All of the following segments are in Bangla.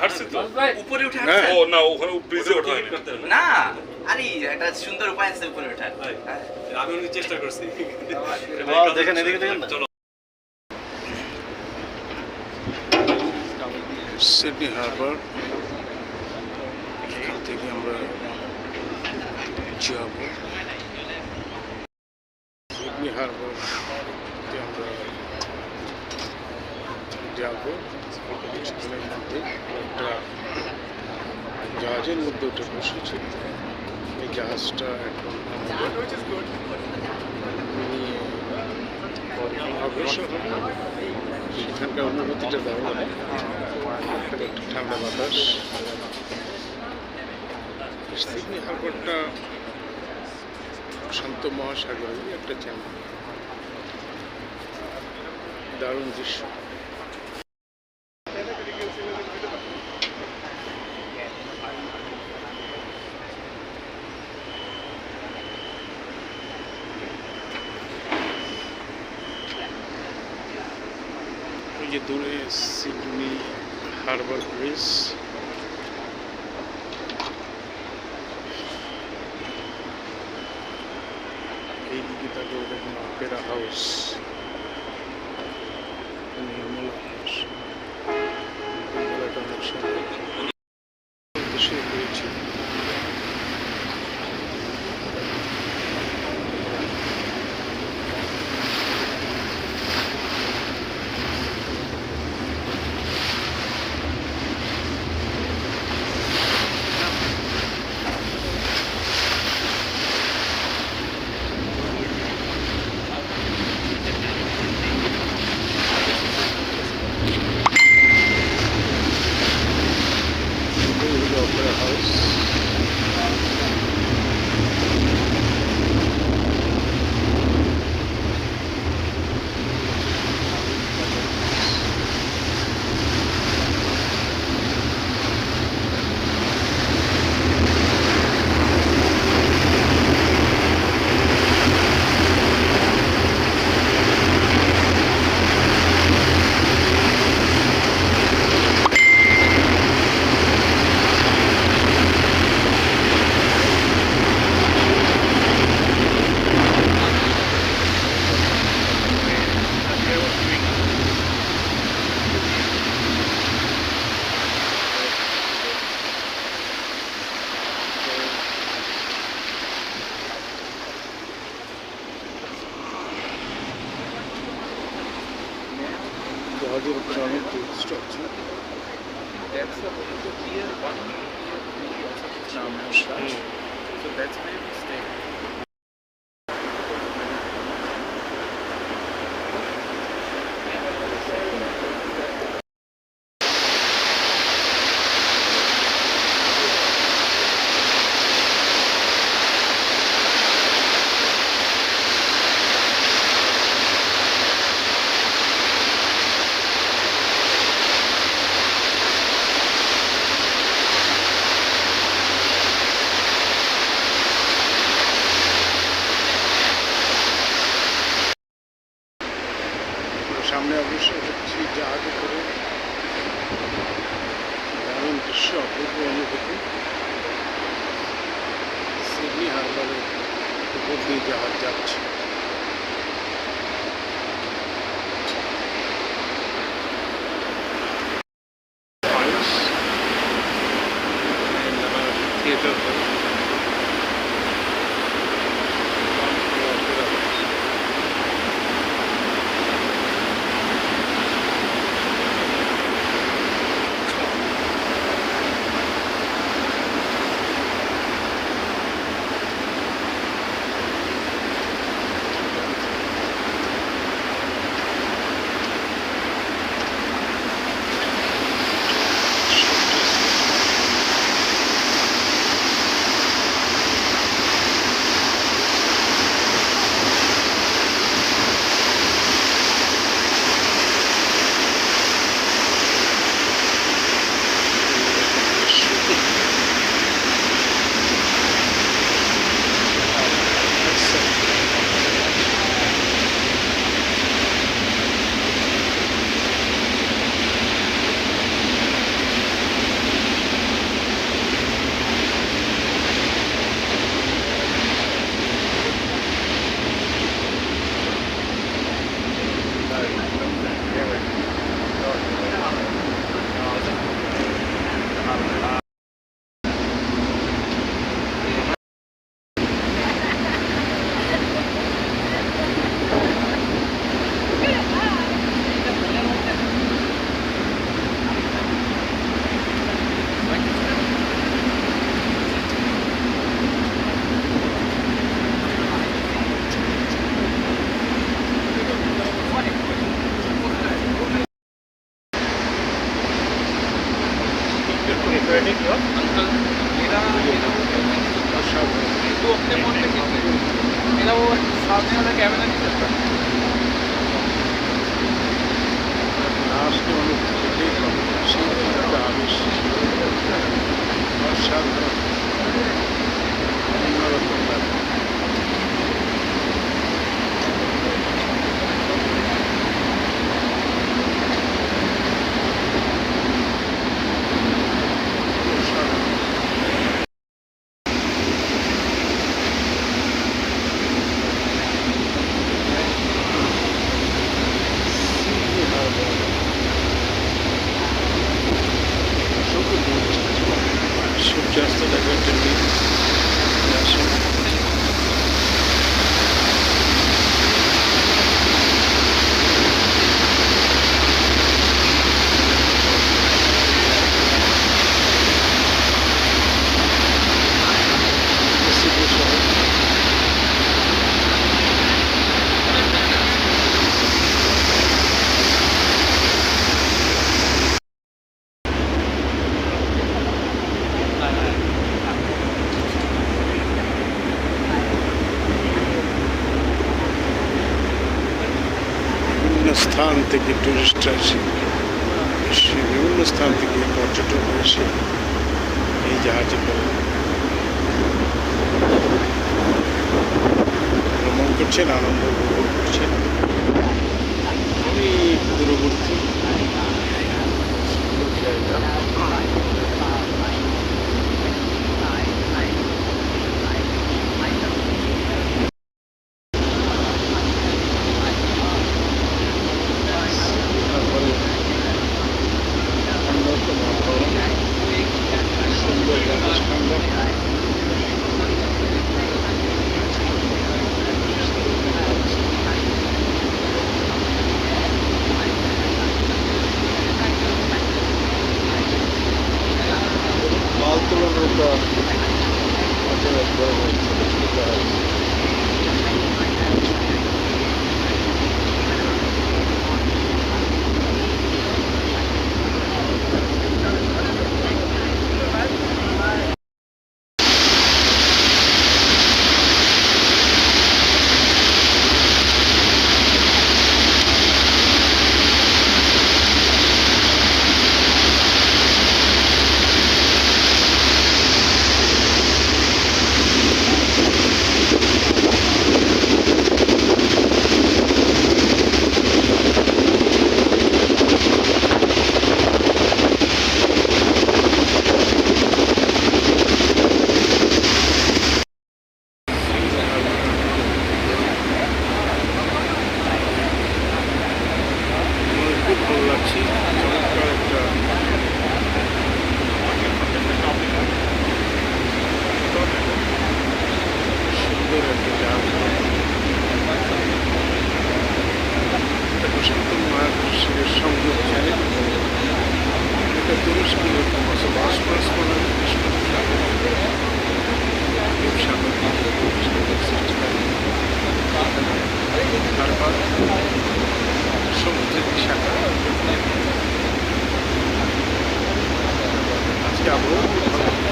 হাঁটছি তো? উপরে উঠে হ্যাঁ। ও না ওখানে ব্রিজে ওঠা না আরে একটা সুন্দর উপায় আছে উপরে ওঠার। হ্যাঁ। আমি অনেক চেষ্টা করছি। দেখেন, এদিকে দেখেন চলো। সিডনি হারবার এখান থেকে আমরা যাব। সিডনি হারবার আমরা যাব কিছুদিনের মধ্যে একটা জাহাজের মধ্যে ওটা বসেছি। এই জাহাজটা এখন সেখানকার অনুভূতিটা দারুণ একটু ঠান্ডা বাতাস। সিডনি হারবারটা শান্ত মহাসাগরের একটা চ্যানেল দারুণ দৃশ্য। হারবার ব্রিজ এইদিকে তাকে দেখুন অপেরা হাউস নির্মল judge. Gracias. এসে এই জাহাজে করে। ভ্রমণ করছেন আনন্দ উপভোগ করছেন। দূরবর্তী। জায়গা তারপরে অন্যতম আবহাওয়া সুন্দর বাতাস ঠান্ডা মাল তোলানোর একটা অনেক বড় বড় ছোট ছোট জাহাজ আমার খুব ভালো লাগছে চমৎকার একটা মহাসাগরের সংযোগ চ্যানেল এটা তুরস্কি বসবাস বাস করার তারপর সমুদ্রের শাখা আজকে আবহাওয়া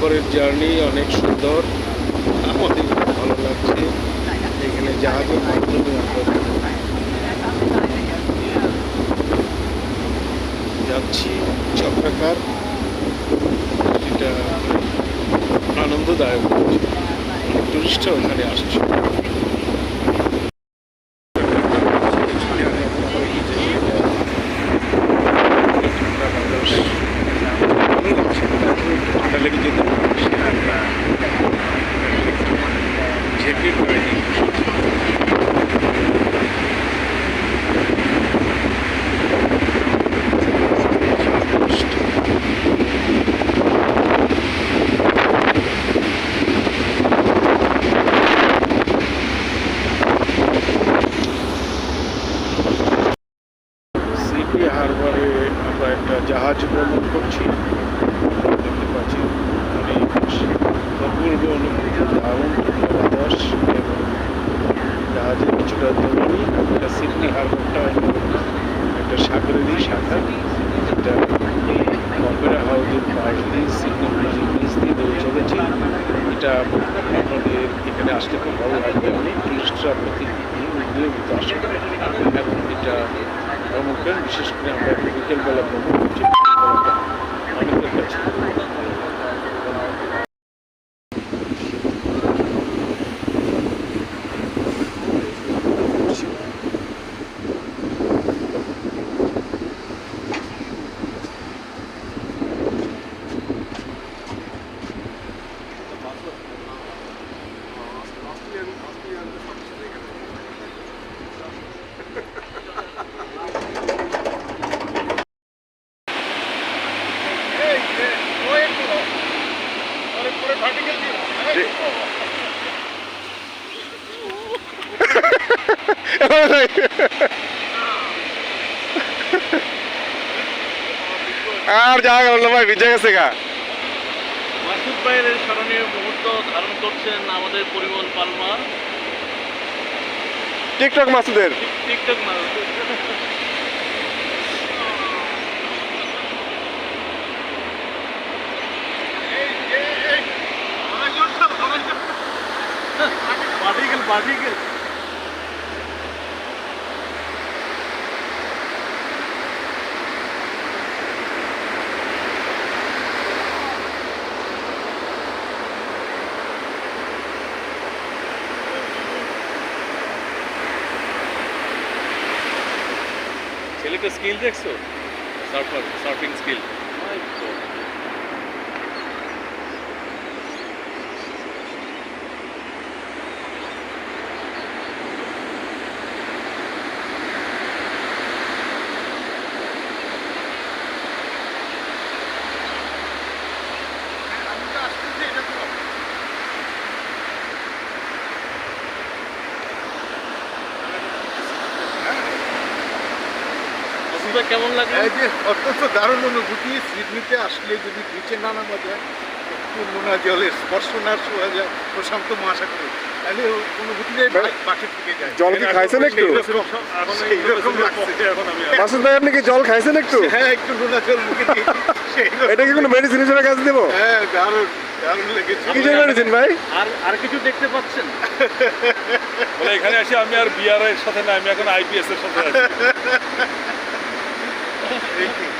হারবারের জার্নি অনেক সুন্দর। আমাদের ভালো লাগছে। এখানে জাহাজের মাধ্যমে যাচ্ছি চক্রাকার। এটা আনন্দদায়ক। টুরিস্টরা ওখানে আসছে ঠান্ডা লেগে যেতে জ্যাকেট গায়ে নিয়ে বসেছি। সিটি হারবারে আমরা একটা জাহাজ ভ্রমণ করছি দেখতে পাচ্ছি অনেক অপূর্ব অনুভূতি দারুণ বাতাস এবং জাহাজের কিছুটা দৌড়ি একটা সিডনি হারবারটা একটা সাগরেরই শাখা যেটা অপেরা হাউসের পাশ দিয়ে সিডনি ব্রিজের নিচ দিয়ে দৌড়ে চলেছি এটা আপনাদের এখানে আসলে খুব ভালো লাগবে। অনেক টুরিস্টরা প্রতিদিন নিয়মিত আসে। এখন এটা ভ্রমণ করেন। বিশেষ করে আমরা বিকেলবেলা ভ্রমণ করছি। অনেকের কাছে আর যাওয়া গেল না ভাই ভিজে গেছে গা। মাসুদ ভাইয়ের এই স্মরণীয় মুহূর্ত ধারণ করছেন আমাদের পরিমল পালমা। টিকটক মাসুদের। টিকটক না পার্টিকেল পার্টিকেল ছেলেকে স্কিল দেখছো সার্ফার সার্ফিং স্কিল ভাই কেমন লাগল? এই যে অত্যন্ত দারুণ অনুভূতি সিডনিতে আসলে যদি বিচে না নামা যায় একটু নোনা জলের স্পর্শ না শোয়া যায়। প্রশান্ত মহাসাগরে তাহলে অনুভূতিটাই বাকি থেকে যায়। জল কি খাইছেন একটু? সেইরকম লাগছে। এখন আমি মাসুদ ভাই আপনি কি জল খাইছেন একটু? হ্যাঁ একটু নোনা জল মুখে দিয়ে। এটা কি কোনো মেডিসিন হিসেবে কাজ দেবো? হ্যাঁ দারুণ দারুণ কিসের মেডিসিন ভাই? আর আর কিছু দেখতে পাচ্ছেন? বলে এখানে আসি আমি আর বিআর এর সাথে না আমি এখন আইপিএস এর সাথে আছি। Thank you.